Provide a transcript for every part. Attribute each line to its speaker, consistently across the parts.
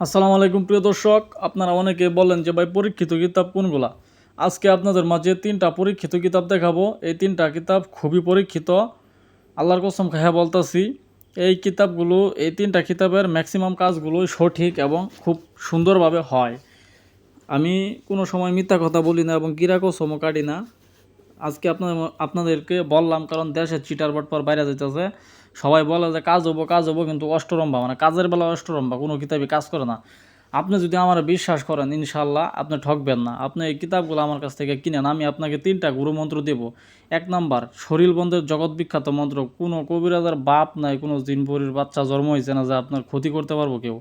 Speaker 1: আসসালামু আলাইকুম প্রিয় দর্শক, আপনারা অনেকে বলেন যে ভাই পরীক্ষিত কিতাব কোনগুলা? আজকে আপনাদের মাঝে তিনটা পরীক্ষিত কিতাব দেখাবো। এই তিনটা কিতাব খুবই পরীক্ষিত। আল্লাহর কসম খায়া বলতাছি, এই কিতাবগুলো, এই তিনটা কিতাবের ম্যাক্সিমাম কাজগুলো সঠিক এবং খুব সুন্দরভাবে হয়। আমি কোনো সময় মিথ্যা কথা বলি না এবং কিরা কসমও কাটি না। আজকে আপনাদের আপনাদেরকে বললাম, কারণ দেশের চিটার বাটপার বাইরে যেতেছে সবাই বলে যে কাজ হব কাজ হব, কিন্তু অষ্টরম্বা মানে কাজের বেলা অষ্টরম্বা কোনো কিতাবই কাজ করে না। আপনি যদি আমার বিশ্বাস করেন ইনশাল্লাহ আপনি ঠকবেন না। আপনি এই কিতাবগুলো আমার কাছ থেকে কিনেন, আমি আপনাকে তিনটা গুরু মন্ত্র দেব। এক নাম্বার, শরীর বন্ধের জগৎ বিখ্যাত মন্ত্র, কোনো কবিরাজার বাপ নাই, কোনো জিনপরির বাচ্চা জন্ম হয়েছে না যে আপনার ক্ষতি করতে পারব কেউ।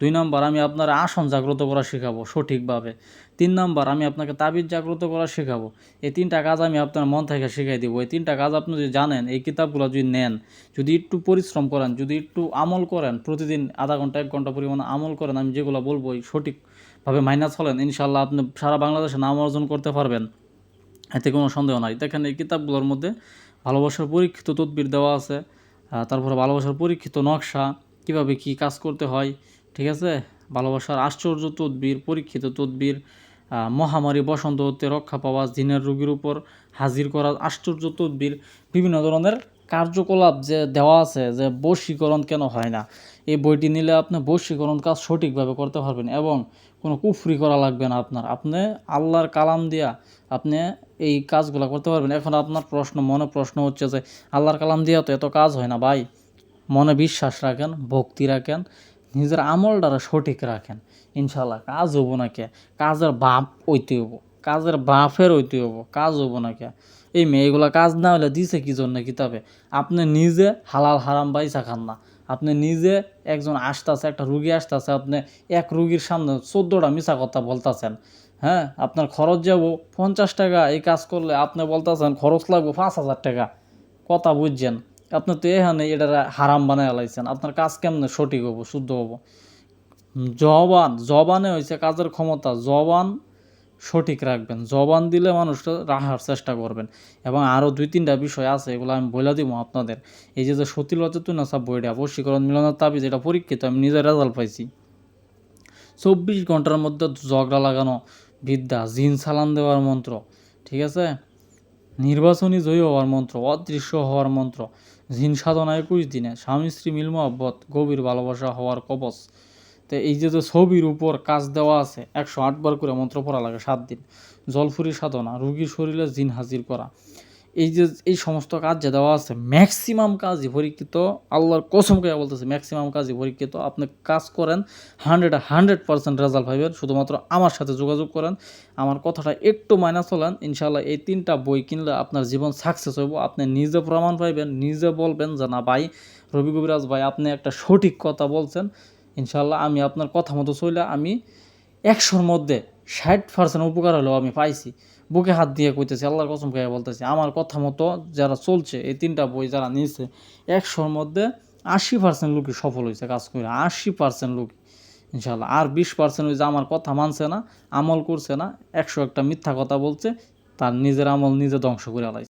Speaker 1: দুই নম্বর, আমি আপনার আসন জাগ্রত করা শেখাবো সঠিকভাবে। তিন নম্বর, আমি আপনাকে তাবিজ জাগ্রত করা শেখাবো। এই তিনটা কাজ আমি আপনার মন থেকে শিখাই দেবো। এই তিনটা কাজ আপনি যদি জানেন, এই কিতাবগুলো যদি নেন, যদি একটু পরিশ্রম করেন, যদি একটু আমল করেন, প্রতিদিন আধা ঘণ্টা, এক ঘণ্টা পরিমাণ আমল করেন, আমি যেগুলো বলব সঠিকভাবে মাইনাস হলেন ইনশাল্লাহ আপনি সারা বাংলাদেশে নাম অর্জন করতে পারবেন। এতে কোনো সন্দেহ নাই। দেখেন, এই কিতাবগুলোর মধ্যে ভালোবাসার পরীক্ষিত তদবির দেওয়া আছে তারপরে ভালোবাসার পরীক্ষিত নকশা, কীভাবে কি কাজ করতে হয় ঠিক আছে? ভালোবাসার আশ্চর্য তদবির, পরীক্ষিত তদবির মহামারী বসন্ত হতে রক্ষা পাওয়া, জিনের রোগীর উপর হাজির করা আশ্চর্য তদবির, বিভিন্ন ধরনের কার্যকলাপ যে দেওয়া আছে যে বশীকরণ কেন হয় না? এই বইটি নিলে আপনি বশীকরণ কাজ সঠিকভাবে করতে পারবেন এবং কোনো কুফরি করা লাগবে না আপনার। আপনি আল্লাহর কালাম দিয়া আপনি এই কাজগুলো করতে পারবেন। এখন আপনার প্রশ্ন, মনে প্রশ্ন হচ্ছে যে, আল্লাহর কালাম দিয়া তো এত কাজ হয় না ভাই। মনে বিশ্বাস রাখেন, ভক্তি রাখেন নিজের আমলটারা সঠিক রাখেন। ইনশাল্লাহ কাজ হব না কে? কাজের বাপ ওইতে হব কাজের বাপের ওইতে হব কাজ হব না কে? এই মেয়েগুলা কাজ না হলে দিছে কি জন্য কিতাবে? আপনি নিজে হালাল হারাম বাইসা খান না। আপনি নিজে একজন আসতেছে, একটা রুগী আসতেছে, আপনি এক রুগীর সামনে চোদ্দোটা মিশা কথা বলতেছেন। হ্যাঁ আপনার খরচ যাব পঞ্চাশ টাকা, এই কাজ করলে আপনি বলতেছেন খরচ লাগবো পাঁচ হাজার টাকা। কথা বুঝছেন? আপনি তো এখানে এটা হারাম বানায় লাইছেন। আপনার কাজ কেমনে সঠিক হব, শুদ্ধ হব? জবান, জবানে হয়েছে কাজের ক্ষমতা। জবান সঠিক রাখবেন। জবান দিলে মানুষটা রাখার চেষ্টা করবেন। এবং আরও দুই, তিনটা বিষয় আছে, এগুলো আমি বলে দিব আপনাদের। এই যে যে সতী লচেতনা সব বইটা, বশীকরণ মিলনের তাবিজ, এটা পরীক্ষিত, আমি নিজের রেজাল্ট পাইছি। চব্বিশ ঘণ্টার মধ্যে ঝগড়া লাগানো বিদ্যা, জিন সালান দেওয়ার মন্ত্র, ঠিক আছে? নির্বাচনী জয়ী হওয়ার মন্ত্র, অদৃশ্য হওয়ার মন্ত্র জিন সাধনা একুশ দিনে স্বামী স্ত্রী মিল মহব্বত, গভীর ভালোবাসা হওয়ার কবচ। তো এই যে যে ছবির উপর কাজ দেওয়া আছে, একশো আটবার করে মন্ত্র পড়া লাগে সাত দিন। জলফুরি সাধনা, রুগীর শরীরে জিন হাজির করা। এই যে, এই সমস্ত কাজ যে দেওয়া আছে ম্যাক্সিমাম কাজই পরীক্ষিত, আল্লাহর কসম কে বলতেছে ম্যাক্সিমাম কাজই পরীক্ষিত, আপনি কাজ করেন হান্ড্রেড হান্ড্রেড পার্সেন্ট রেজাল্ট পাইবেন। শুধুমাত্র আমার সাথে যোগাযোগ করেন। আমার কথাটা একটু মাইনাস হলেন ইনশাল্লাহ এই তিনটা বই কিনলে আপনার জীবন সাকসেস হইব। আপনি নিজে প্রমাণ পাইবেন, নিজে বলবেন যে, না ভাই, রবি কবিরাজ ভাই, আপনি একটা সঠিক কথা বলছেন। ইনশাল্লাহ আমি আপনার কথা মতো চলে আমি একশোর মধ্যে ষাট পার্সেন্ট উপকার হলেও আমি পাইছি। বুকে হাত দিয়ে কইতেছি, আল্লাহর কসম খাইয়া বলতেছি, আমার কথা মতো যারা চলছে, এই তিনটা বই যারা নিয়েছে একশোর মধ্যে আশি পার্সেন্ট লোকই সফল হয়েছে কাজ করে আশি পার্সেন্ট লোক ইনশাল্লাহ আর বিশ পার্সেন্ট ওই যে আমার কথা মানছে না, আমল করছে না, একশো একটা মিথ্যা কথা বলছে, তার নিজের আমল নিজে ধ্বংস করে আলাইছে।